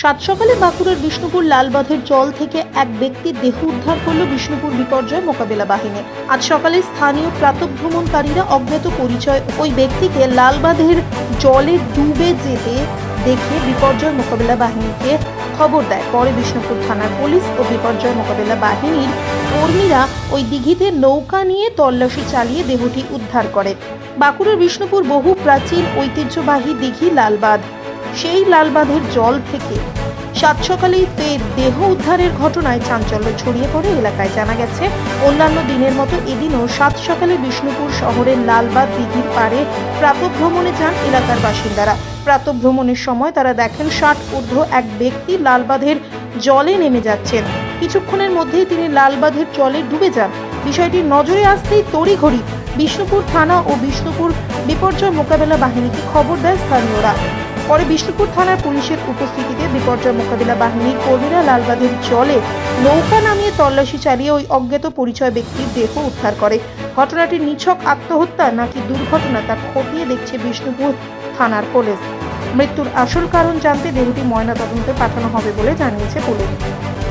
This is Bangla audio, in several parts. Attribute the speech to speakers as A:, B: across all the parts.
A: সাত সকালে বাঁকুড়ার বিষ্ণুপুর লালবাঁধের জল থেকে এক ব্যক্তির দেহ উদ্ধার করল বিষ্ণুপুর বিপর্যয় মোকাবেলা বাহিনী। আজ সকালে স্থানীয় প্রাতভ্রমণকারীরা অজ্ঞাত পরিচয় ওই ব্যক্তিকে লালবাঁধের জলে ডুবে যেতে দেখে বিপর্যয় মোকাবেলা বাহিনীকে খবর দেয়। পরে বিষ্ণুপুর থানার পুলিশ ও বিপর্যয় মোকাবেলা বাহিনীর কর্মীরা ওই দিঘিতে নৌকা নিয়ে তল্লাশি চালিয়ে দেহটি উদ্ধার করে। বাঁকুড়ার বিষ্ণুপুর বহু প্রাচীন ঐতিহ্যবাহী দিঘি লালবাঁধ। সেই লালবাঁধের জল থেকে। সাত সকালেই ফের দেহ উদ্ধারের ঘটনায় চাঞ্চল্য ছড়িয়ে পড়ে এলাকায় জানা গেছে, অন্যান্য দিনের মতো এদিনও সাত সকালে বিষ্ণুপুর শহরের লালবাঁধ দিঘির পাড়ে প্রাতভ্রমণে যান এলাকার বাসিন্দারা। প্রাতভ্রমণের সময় তারা দেখেন ষাট ঊর্ধ্ব এক ব্যক্তি লালবাঁধের জলে নেমে যাচ্ছেন। কিছুক্ষণের মধ্যেই তিনি লালবাঁধের জলে ডুবে যান। বিষয়টি নজরে আসতেই তড়িঘড়ি বিষ্ণুপুর থানা ও বিষ্ণুপুর বিপর্যয় মোকাবেলা বাহিনীকে খবর দেয় স্থানীয়রা। পরে বিষ্ণুপুর থানার পুলিশের উপস্থিতিতে বিপর্যয় মোকাবিলা বাহিনীর কর্মীরা লালবাঁধের জলে নৌকা নামিয়ে তল্লাশি চালিয়ে ওই অজ্ঞাত পরিচয় ব্যক্তির দেহ উদ্ধার করে। ঘটনাটি নিছক আত্মহত্যা নাকি দুর্ঘটনা তা খতিয়ে দেখছে বিষ্ণুপুর থানার পুলিশ। মৃত্যুর আসল কারণ জানতে দেহটি ময়নাতদন্তে পাঠানো হবে বলে জানিয়েছে পুলিশ।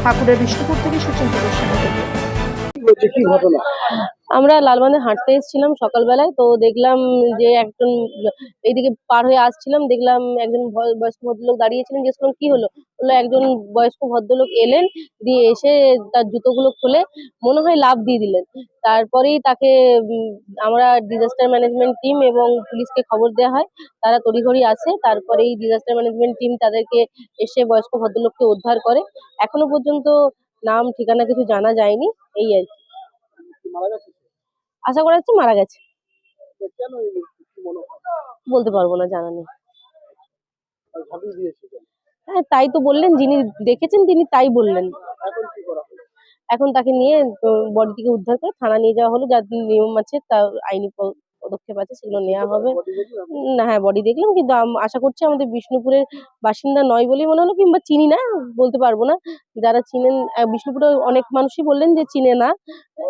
A: ঠাকুরের বিষ্ণুপুর থেকে সুচিন্ত
B: ঘটনা?
C: আমরা লালবাঁধে হাঁটতে এসেছিলাম সকালবেলায়, তো দেখলাম যে একজন এইদিকে পার হয়ে আসছিলাম, দেখলাম একজন বয়স্ক ভদ্রলোক দাঁড়িয়েছিলেন, জিজ্ঞেস করলাম, কি হলো? বলল, একজন বয়স্ক ভদ্রলোক এলেন, দিয়ে এসে তার জুতোগুলো খুলে মনে হয় লাভ দিয়ে দিলেন। তারপরেই তাকে আমরা ডিজাস্টার ম্যানেজমেন্ট টিম এবং পুলিশকে খবর দেওয়া হয়, তারা তড়িঘড়ি আসে, তারপরেই ডিজাস্টার ম্যানেজমেন্ট টিম তাদেরকে এসে বয়স্ক ভদ্রলোককে উদ্ধার করে। এখনও পর্যন্ত নাম, ঠিকানা কিছু জানা যায়নি, এই আর কি? আশা করা যাচ্ছে মারা গেছে।
B: তো
C: বলতে পারব না জানা নেই? হ্যাঁ তাই তো বললেন যিনি দেখেছেন তিনি তাই বললেন।
B: এখন
C: তাকে নিয়ে বডিটিকে উদ্ধার করে থানা নিয়ে যাওয়া হলো যার নিয়ম আছে তার আইনি পদক্ষেপ আছে সেগুলো নেওয়া হবে? না হ্যাঁ বডি দেখলাম কিন্তু আশা করছি আমাদের বিষ্ণুপুরের বাসিন্দা নয় বলেই মনে হলো কিংবা চিনি না বলতে পারব না। যারা চিনেন আহ, বিষ্ণুপুরে অনেক মানুষই বললেন যে চিনে না।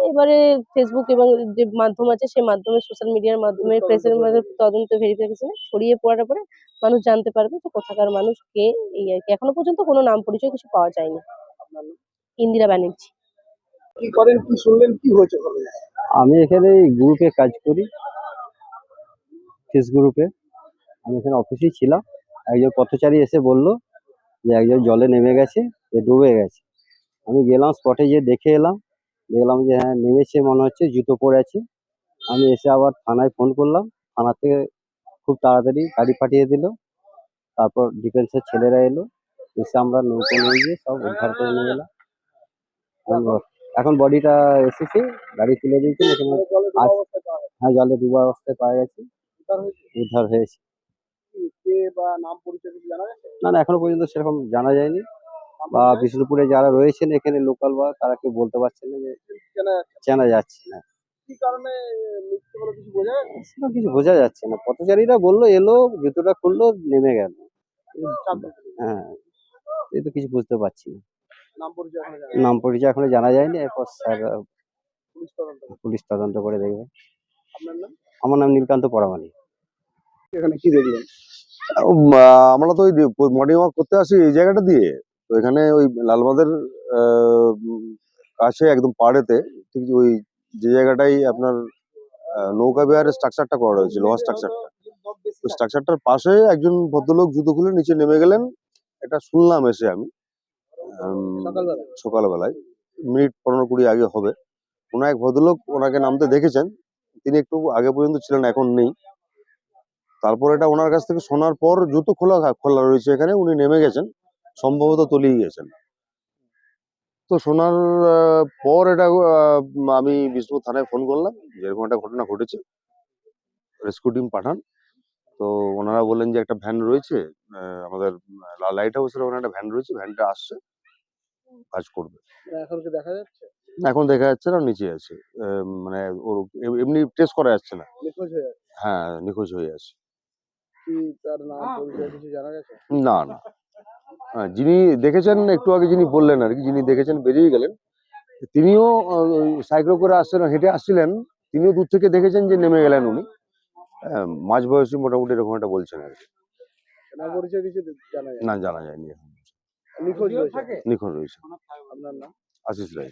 C: এবারে ফেসবুক এবং যে মাধ্যম আছে সেই মাধ্যমে সোশ্যাল মিডিয়ার মাধ্যমে প্রেসের মাধ্যমে তদন্ত ভেরিফিকেশনে ছড়িয়ে পড়ার পরে মানুষ জানতে পারবে যে কোথাকার মানুষ কে এই আর কি। এখনও পর্যন্ত কোনো নাম পরিচয় কিছু পাওয়া যায়নি। ইন্দিরা ব্যানার্জি।
B: কি করেন কি শুনলেন কি হয়েছে
D: আমি এখানে গ্রুপে কাজ করি। ফেস গ্রুপে আমি এখানে অফিসেই ছিলাম। একজন পথচারী এসে বলল যে, একজন জলে নেমে গেছে যে ডুবে গেছে। আমি গেলাম স্পটে গিয়ে দেখে এলাম। দেখলাম যে হ্যাঁ নেমেছে মনে হচ্ছে, জুতো পরে আছে। আমি এসে আবার থানায় ফোন করলাম। থানা থেকে খুব তাড়াতাড়ি গাড়ি পাঠিয়ে দিল। তারপর ডিফেন্সের ছেলেরা এলো। এসে আমরা নৌকো নিয়ে গিয়ে সব উদ্ধার করে নিয়ে গেলাম। এখন- বডিটা এসেছে, গাড়ি তুলে দিয়েছে। হ্যাঁ জলে ডুবার অবস্থায় পাওয়া গেছে।
B: উদ্ধার হয়েছে?
D: না না এখনও পর্যন্ত সেরকম জানা যায়নি। বা বিষ্ণুপুরে যারা রয়েছেন এখানে লোকাল বা তারা কেউ বলতে পারছেন না যে চেনা যাচ্ছে? না।
B: কি কারণে কিছু বোঝা যাচ্ছে?
D: না। পথচারীরা বলল এলো জুতোটা খুললো নেমে গেল। হ্যাঁ এই তো কিছু বুঝতে পারছি না।
B: নাম পরিচয় এখনও জানা যায়নি।
D: নাম পরিচয় এখনও জানা যায়নি। এরপর স্যার
B: পুলিশ তদন্ত
D: পুলিশ তদন্ত করে দেখবে।
B: আপনার নাম?
D: আমার নাম নীলকান্ত পরামানি।
B: এখানে কি দেখলেন?
E: আমরা তো ওই মর্নিং ওয়াক করতে আসি এই জায়গাটা দিয়ে। তো এখানে ওই লালবাঁধের আহ, কাছে একদম পাড়েতে ঠিক ওই যে জায়গাটাই আপনার আহ, নৌকা বিহারের স্ট্রাকচারটা করা রয়েছে লোহার স্ট্রাকচারটা ওই স্ট্রাকচারটার পাশে একজন ভদ্রলোক জুতো খুলে নিচে নেমে গেলেন। এটা শুনলাম এসে আমি সকালবেলায়। মিনিট পনেরো কুড়ি আগে হবে। কোনো এক ভদ্রলোক ওনাকে নামতে দেখেছেন। তিনি একটু আগে পর্যন্ত ছিলেন, এখন নেই। তারপর এটা ওনার কাছ থেকে শোনার পর জুতো খোলা খোলা রয়েছে এখানে, উনি নেমে গেছেন, সম্ভবত তলিয়ে গেছেন। তো শোনার পর এটা আমি বিষ্ণু থানায় ফোন করলাম, যে এরকম একটা ঘটনা ঘটেছে। রেস্কিউ টিম পাঠান। তো ওনারা বললেন যে একটা ভ্যান রয়েছে আমাদের লাইট হাউসের ওখানে একটা ভ্যান রয়েছে, ভ্যানটা আসছে, কাজ করবে।
B: এখন কি দেখা যাচ্ছে?
E: এখন দেখা যাচ্ছে না নিচে আছে। মানে ওর এমনি টেস্ট করা যাচ্ছে না।
B: নিখোঁজ হয়ে
E: হ্যাঁ নিখোঁজ হয়ে আছে
B: কি তার নাম পরিচয় কিছু জানা গেছে?
E: না না। হ্যাঁ, যিনি দেখেছেন একটু আগে যিনি বললেন আর কি যিনি দেখেছেন বেরিয়ে গেলেন তিনিও সাইকেল করে আসছেন হেঁটে আসছিলেন তিনিও দূর থেকে দেখেছেন যে নেমে গেলেন উনি। মাঝ বয়সী মোটামুটি এরকম একটা বলছেন আর কি। না জানা যায়নি
B: নিখোঁজ রয়েছে
E: আশিস রায়।